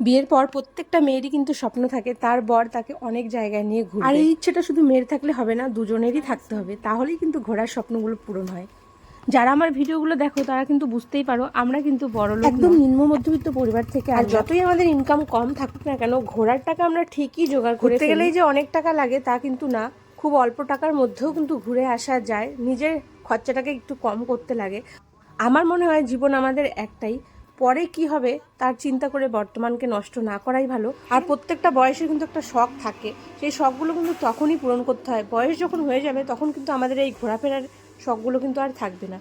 বিয়ের পর প্রত্যেকটা মেয়েরই কিন্তু স্বপ্ন থাকে তার বর তাকে অনেক জায়গায় নিয়ে ঘুরে আর এই ইচ্ছেটা শুধু মেয়ের থাকলে হবে না দুজনেরই থাকতে হবে তাহলেই কিন্তু ঘোরার স্বপ্নগুলো পূরণ হয়। যারা আমার ভিডিওগুলো দেখো তারা কিন্তু বুঝতেই পারো আমরা কিন্তু বড় লোক একদম নিম্ন মধ্যবিত্ত পরিবার থেকে আর যতই আমাদের ইনকাম কম থাকুক না কেন ঘোরার টাকা আমরা ঠিকই জোগাড় করতে গেলেই যে অনেক টাকা লাগে তা কিন্তু না। খুব অল্প টাকার মধ্যেও কিন্তু ঘুরে আসা যায় নিজের খরচাটাকে একটু কম করতে লাগে। আমার মনে হয় জীবন আমাদের একটাই পরে কি হবে তার চিন্তা করে বর্তমানকে নষ্ট না করাই ভালো। আর প্রত্যেকটা বয়সে কিন্তু একটা শখ থাকে। সেই শখগুলো কিন্তু তখনই পূরণ করতে হয়। বয়স যখন হয়ে যাবে, তখন কিন্তু আমাদের এই ঘোরাফেরার শখগুলো কিন্তু আর থাকবে না।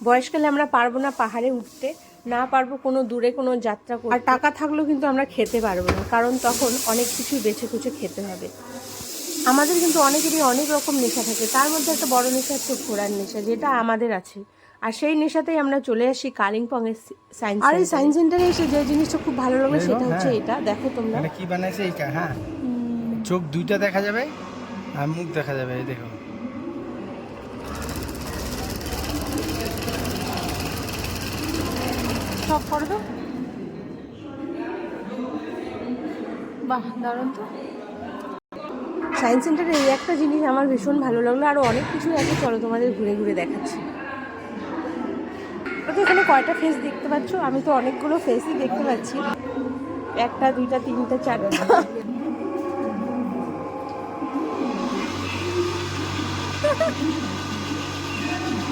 বয়সকালে আমরা পারব না পাহাড়ে উঠতে, না পারব কোনো দূরে কোনো যাত্রা করতে। আর টাকা থাকলেও কিন্তু আমরা খেতে পারব না, কারণ তখন অনেক কিছু বেছে কুচে খেতে হবে। আমাদের কিন্তু অনেকেরই অনেক রকম নেশা থাকে। তার মধ্যে একটা বড় নেশা হচ্ছে ঘোরার নেশা, যেটা আমাদের আছে। আর সেই নেশাতেই আমরা চলে আসি কালিম্পং এর সায়েন্স আর এই সায়েন্স সেন্টারে এসে যে জিনিসটা খুব ভালো লাগে সেটা হচ্ছে হ্যাঁ। এটা। দেখো তোমরা। মানে কি বানাইছে এইটা? হ্যাঁ। চোখ দুইটা দেখা যাবে আর মুখ দেখা যাবে এই দেখো। সব করে দাও বাহ দারুণ তো। সায়েন্স সেন্টারে এই একটা জিনিস আমার ভীষণ ভালো লাগল আরও অনেক কিছু আছে চলো তোমাদের ঘুরে ঘুরে দেখাচ্ছি। তো এখানে কয়টা ফেস দেখতে পাচ্ছ? আমি তো অনেকগুলো ফেসই দেখতে পাচ্ছি। একটা দুইটা তিনটা চারটা।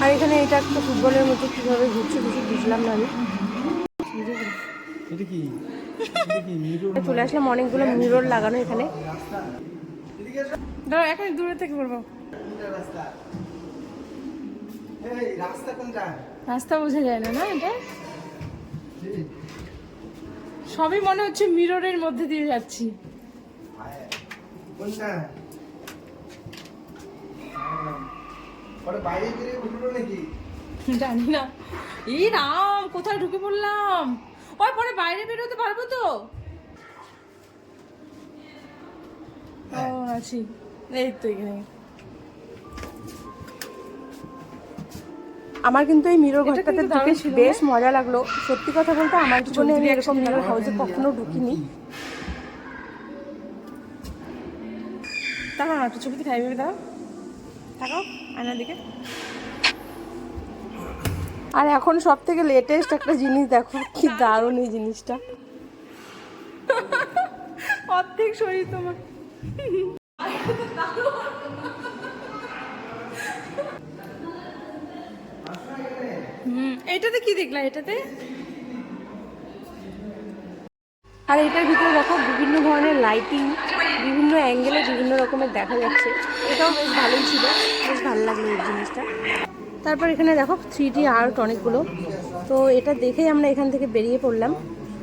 আর এখানে এটা একটা ফুটবলের মতো কীভাবে ঘুরছে কিছু বুঝলাম না আমি। এটা কি? এটা কি মিরর চলে আসলাম অনেকগুলো মিরর লাগানো এখানে। দাঁড়াও এখন দূরে থেকে বলব। রাস্তা কোনটা? রাস্তা বোঝা যায় না না এটা? সবই মনে হচ্ছে মিররের মধ্যে দিয়ে যাচ্ছি। জানি না। এই রাম, কোথায় ঢুকে পড়লাম? ওই, পরে বাইরে বেরোতে পারব তো? ও, আছি। এই তো এখানে। আমার কিন্তু এই মিরর ঘরটাতে ঢুকে বেশ মজা লাগল। সত্যি কথা বলতে আমার জীবনে আমি এরকম মিরর হাউসে কখনো ঢুকিনি। তাকাও না একটু ছবিতে খাই ভেবে দাও তাকাও আয়নার দিকে। আর এখন সব থেকে লেটেস্ট একটা জিনিস দেখো কি দারুণ এই জিনিসটা। অর্ধেক শরীর তোমার। হুম এটাতে কি দেখলা এটাতে? আর এটার ভিতরে দেখো বিভিন্ন ধরনের লাইটিং বিভিন্ন অ্যাঙ্গেলে বিভিন্ন রকমের দেখা যাচ্ছে। এটাও বেশ ভালোই ছিল বেশ ভালো লাগল এই জিনিসটা। তারপর এখানে দেখো থ্রি ডি আর্ট অনেকগুলো। তো এটা দেখেই আমরা এখান থেকে বেরিয়ে পড়লাম।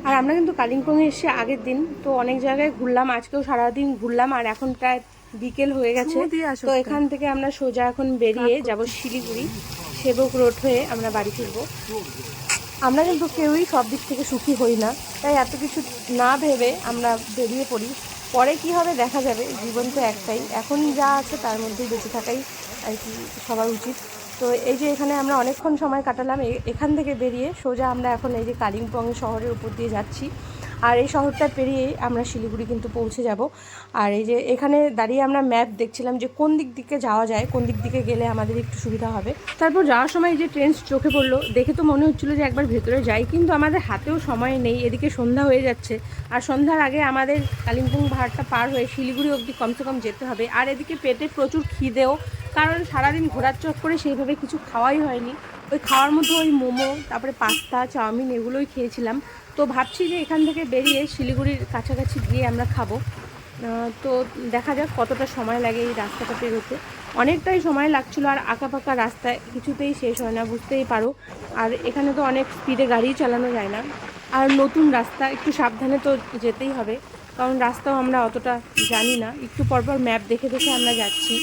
আর আমরা কিন্তু কালিম্পংয়ে এসে আগের দিন তো অনেক জায়গায় ঘুরলাম আজকেও সারাদিন ঘুরলাম আর এখন প্রায় বিকেল হয়ে গেছে। তো এখান থেকে আমরা সোজা এখন বেরিয়ে যাব শিলিগুড়ি। সেবক রোড হয়ে আমরা বাড়ি ফিরবো। আমরা কিন্তু কেউই সব দিক থেকে সুখী হই না। তাই এত কিছু না ভেবে আমরা বেরিয়ে পড়ি। পরে কি হবে দেখা যাবে, জীবন তো একটাই। এখন যা আছে তার মধ্যেই বেঁচে থাকাই আর কি সবার উচিত। তো এই যে এখানে আমরা অনেকক্ষণ সময় কাটালাম এখান থেকে বেরিয়ে সোজা আমরা এখন এই যে কালিম্পং শহরের উপর দিয়ে যাচ্ছি। আর এই শহরটা পেরিয়েই আমরা শিলিগুড়ি কিন্তু পৌঁছে যাব। আর এই যে এখানে দাঁড়িয়ে আমরা ম্যাপ দেখছিলাম যে কোন দিক দিকে যাওয়া যায়, কোন দিক দিকে গেলে আমাদের একটু সুবিধা হবে। তারপর যাওয়ার সময় যে ট্রেন চোখে পড়ল, দেখে তো মনে হচ্ছিল যে একবার ভেতরে যাই, কিন্তু আমাদের হাতেও সময় নেই, এদিকে সন্ধ্যা হয়ে যাচ্ছে। আর সন্ধ্যার আগে আমাদের কালিম্পং পাহাড়টা পার হয়ে শিলিগুড়ি অবধি কমসে কম যেতে হবে। আর এদিকে পেটে প্রচুর খিদেও, কারণ সারাদিন ঘোরার চক্করে সেইভাবে কিছু খাওয়াই হয়নি। ওই খাওয়ার মধ্যে ওই মোমো, তারপরে পাস্তা, চাউমিন, এগুলোই খেয়েছিলাম। তো ভাবছি যে এখান থেকে বেরিয়ে শিলিগুড়ির কাছাকাছি গিয়ে আমরা খাব। তো দেখা যাক কতটা সময় লাগে এই রাস্তাটা পেরোতে। অনেকটাই সময় লাগছিল আর আঁকা পাকা রাস্তায় কিছুতেই শেষ হয় না, বুঝতেই পারো। আর এখানে তো অনেক স্পিডে গাড়ি চালানো যায় না। আর নতুন রাস্তা, একটু সাবধানে তো যেতেই হবে। কারণ রাস্তাও আমরা অতটা জানি না। একটু পরপর ম্যাপ দেখে দেখে আমরা যাচ্ছি।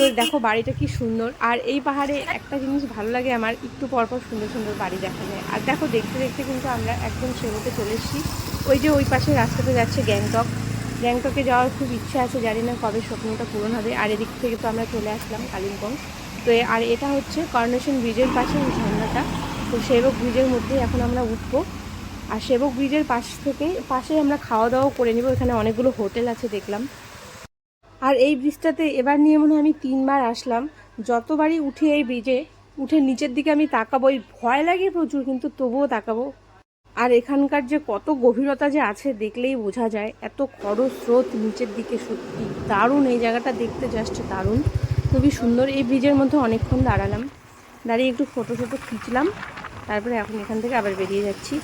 তো দেখো বাড়িটা কি সুন্দর। আর এই পাহাড়ে একটা জিনিস ভালো লাগে আমার, একটু পরপর সুন্দর সুন্দর বাড়ি দেখা যায়। আর দেখো দেখতে দেখতে কিন্তু আমরা একদম সেরোতে চলে এসেছি। ওই যে ওই পাশে রাস্তাতে যাচ্ছে গ্যাংটক। গ্যাংটকে যাওয়ার খুব ইচ্ছা আছে, জানি না কবে স্বপ্নটা পূরণ হবে। আর এদিক থেকে তো আমরা চলে আসলাম কালিম্পং। তো আর এটা হচ্ছে করনেশন ব্রিজের পাশে এই ঝর্ণাটা। তো সেবক ব্রিজের মধ্যেই এখন আমরা উঠবো। আর সেবক ব্রিজের পাশ থেকে পাশে আমরা খাওয়া দাওয়া করে নিব। এখানে অনেকগুলো হোটেল আছে দেখলাম। আর এই ব্রিজটাতে এবার নিয়ে মনে হয় আমি তিনবার আসলাম। যতবারই উঠি এই ব্রিজে, উঠে নিচের দিকে আমি তাকাবোই ভয় লাগে প্রচুর, কিন্তু তবুও তাকাবো। আর এখানকার যে কত গভীরতা যে আছে, দেখলেই বোঝা যায়, এত খরস্রোত নিচের দিকে সত্যি দারুণ, এই জায়গাটা দেখতে জাস্ট দারুণ। খুবই সুন্দর, এই ব্রিজের মধ্যে অনেকক্ষণ দাঁড়ালাম। দাঁড়িয়ে একটু ফটো ফটো খিঁচলাম, তারপরে এখন এখান থেকে আবার বেরিয়ে যাচ্ছি।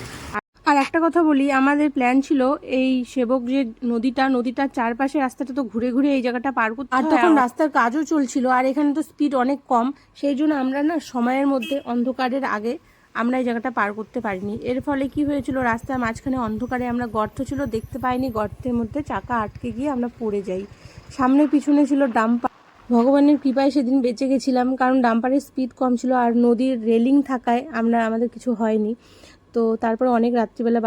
আর একটা কথা বলি আমাদের প্ল্যান ছিল এই সেবক যে নদীটা নদীটার চারপাশে রাস্তাটা তো ঘুরে ঘুরে এই জায়গাটা পার করতে আর তখন রাস্তার কাজও চলছিল আর এখানে তো স্পিড অনেক কম সেই জন্য আমরা না সময়ের মধ্যে অন্ধকারের আগে আমরা এই জায়গাটা পার করতে পারিনি। এর ফলে কি হয়েছিল রাস্তার মাঝখানে অন্ধকারে আমরা গর্ত ছিল দেখতে পাইনি গর্তের মধ্যে চাকা আটকে গিয়ে আমরা পড়ে যাই। সামনে পিছনে ছিল ডাম্পার। ভগবানের কৃপায় সেদিন বেঁচে গেছিলাম কারণ ডাম্পারের স্পিড কম ছিল আর নদীর রেলিং থাকায় আমরা আমাদের কিছু হয়নি। তো তারপর অনেক রাত্রিবেলা বাড়ি